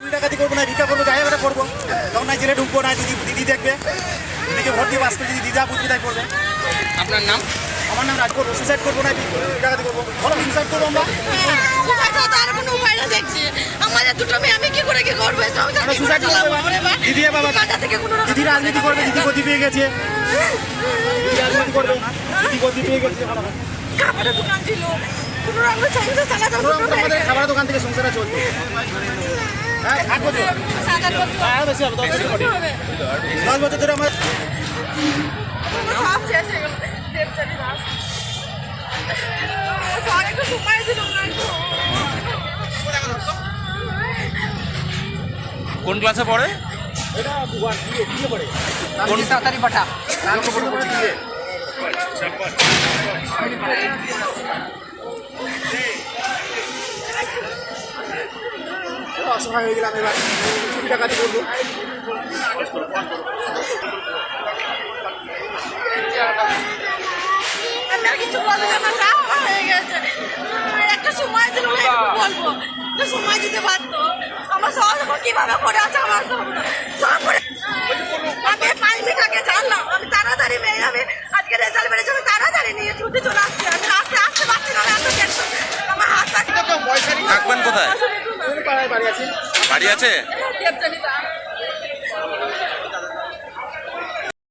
ডাকাতি করব না ভিক্ষা করব একটা করব। তখন নাই জেলে ঢুকবো না দিদি দিদি দেখবে। দিদিকে ভোট দিয়ে বাস করে যদি দিদা বুঝবি তাই করবে। আপনার নাম? আমার নাম রাজ করব সুসাইড করব না ডাকাতি করব। বলো সুসাইড করব আমরা? না সংসার চালাবো? দিদি বাবা থেকে দিদি রাজনীতি করবে দিদি গতি পেয়ে গেছে। দিদি রাজনীতি করবে দিদি গতি পেয়ে গেছে। খাবারের দোকান ছিল। কোনো রকম সংসার চালাতে আমরা দোকান থেকে সংসারটা চলছে। হ্যাঁ হ্যাঁ দশ বছর ধরে আমার সব শেষ হয়ে গেল। দেবচারি দাস। সময় দিল কোন ক্লাসে পড়ে? দিয়ে দিয়ে পড়ে। কোন তাড়াতাড়ি পাঠা। অসহায় হয়ে গেলাম এবার। চুরি টাকাতি করব। কিছু বলব না যা হয়ে গেছে। একটা সময় দিল বলব। সময় দিতে পারতো। আমার এখন কীভাবে করে আছে আমার সব করে আমি পাঁচ মিনিট আগে জানলাম আমি তাড়াতাড়ি মেয়ে আমি আজকে রেজাল্ট বেড়েছে আমি তাড়াতাড়ি নিয়ে ছুটে চলে আসছি। আমি আসতে পারছি না এত টেনশন আমার হাত থাকবেন কোথায়? বাড়ি আছে? বাড়ি আছে?